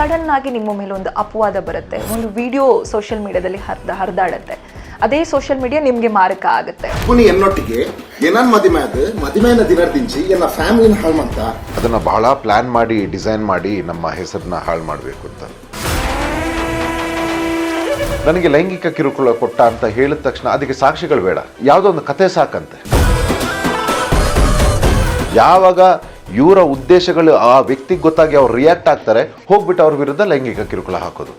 Sudden ಆಗಿ ನಿಮ್ಮ ಮೇಲೆ ಒಂದು ಅಪವಾದ ಬರುತ್ತೆ. ಒಂದು ವಿಡಿಯೋ ಸೋಷಿಯಲ್ ಮೀಡಿಯಾದಲ್ಲಿ ಹರಿದ ಹರಿದಾಡುತ್ತೆ. ಅದೇ ಸೋಷಿಯಲ್ ಮೀಡಿಯಾ ನಿಮಗೆ ಮಾರಕ ಆಗುತ್ತೆ. ಪುನಿ ಎನ್ನೊಟ್ಟಿಗೆ ಏನನ್ ಮದಿಮೆ ಅದು? ಮದಿಮೆನ ದಿನರ್ದಿಂಚಿ ಎಲ್ಲ ಫ್ಯಾಮಿಲಿನ ಹಾಳು ಅಂತ ಅದನ್ನ ಬಹಳ ಪ್ಲಾನ್ ಮಾಡಿ ಡಿಸೈನ್ ಮಾಡಿ ನಮ್ಮ ಹೆಸರನ್ನ ಹಾಳು ಮಾಡಬೇಕು ಅಂತ. ನನಗೆ ಲೈಂಗಿಕ ಕಿರುಕುಳ ಕೊಟ್ಟ ಅಂತ ಹೇಳಿದ ತಕ್ಷಣ ಅದಕ್ಕೆ ಸಾಕ್ಷಿಗಳು ಬೇಡ. ಯಾವುದೋ ಒಂದು ಕತೆ ಸಾಕಂತೆ. ಯಾವಾಗ ಇವರ ಉದ್ದೇಶಗಳು ಆ ವ್ಯಕ್ತಿಗೆ ಗೊತ್ತಾಗಿ ಅವ್ರು ರಿಯಾಕ್ಟ್ ಆಗ್ತಾರೆ, ಹೋಗ್ಬಿಟ್ಟು ಅವ್ರ ವಿರುದ್ಧ ಲೈಂಗಿಕ ಕಿರುಕುಳ ಹಾಕೋದು.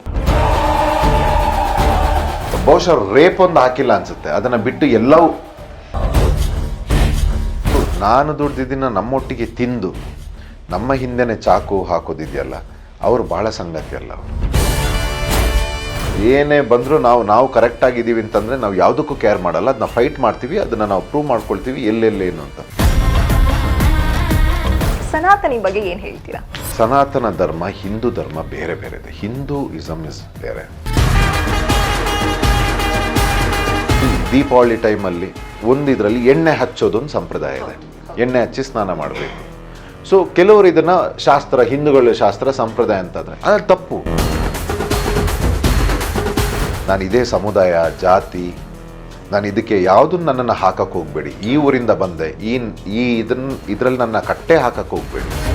ಬಹುಶಃ ರೇಪ್ ಒಂದು ಹಾಕಿಲ್ಲ ಅನ್ಸುತ್ತೆ. ಅದನ್ನ ಬಿಟ್ಟು ಎಲ್ಲವೂ ನಾನು ದುಡ್ದಿದ್ದನ್ನ ನಮ್ಮೊಟ್ಟಿಗೆ ತಿಂದು, ನಮ್ಮ ಹಿಂದೆನೆ ಚಾಕು ಹಾಕೋದಿದೆಯಲ್ಲ, ಅವರು ಬಹಳ ಸಂಗತಿ ಅಲ್ಲ ಅವರು. ಏನೇ ಬಂದರೂ ನಾವು ನಾವು ಕರೆಕ್ಟ್ ಅಂತಂದರೆ ಅಂತಂದ್ರೆ ನಾವು ಯಾವುದಕ್ಕೂ ಕೇರ್ ಮಾಡಲ್ಲ. ಅದನ್ನ ಫೈಟ್ ಮಾಡ್ತೀವಿ, ಅದನ್ನ ನಾವು ಪ್ರೂವ್ ಮಾಡ್ಕೊಳ್ತೀವಿ ಎಲ್ಲೆಲ್ಲೇನು ಅಂತ. ಸನಾತನಿ ಬಗ್ಗೆ ಏನು ಹೇಳ್ತೀರಾ? ಸನಾತನ ಧರ್ಮ, ಹಿಂದೂ ಧರ್ಮ ಬೇರೆ ಬೇರೆ ಇದೆ. ಹಿಂದೂ ಇಸಮ್ ಇಸ್ ಬೇರೆ. ದೀಪಾವಳಿ ಟೈಮಲ್ಲಿ ಒಂದು ಇದರಲ್ಲಿ ಎಣ್ಣೆ ಹಚ್ಚೋದೊಂದು ಸಂಪ್ರದಾಯ ಇದೆ. ಎಣ್ಣೆ ಹಚ್ಚಿ ಸ್ನಾನ ಮಾಡಬೇಕು. ಸೊ ಕೆಲವರು ಇದನ್ನ ಶಾಸ್ತ್ರ, ಹಿಂದೂಗಳ ಶಾಸ್ತ್ರ ಸಂಪ್ರದಾಯ ಅಂತಂದ್ರೆ ಅದು ತಪ್ಪು. ನಾನು ಇದೇ ಸಮುದಾಯ, ಜಾತಿ ನಾನು ಇದಕ್ಕೆ ಯಾವುದನ್ನು ನನ್ನನ್ನು ಹಾಕಕ್ಕೆ ಹೋಗಬೇಡಿ. ಈ ಊರಿಂದ ಬಂದೆ. ಈ ಈ ಇದನ್ನ ಇದರಲ್ಲಿ ನನ್ನ ಕಟ್ಟೆ ಹಾಕಕ್ಕೆ ಹೋಗಬೇಡಿ.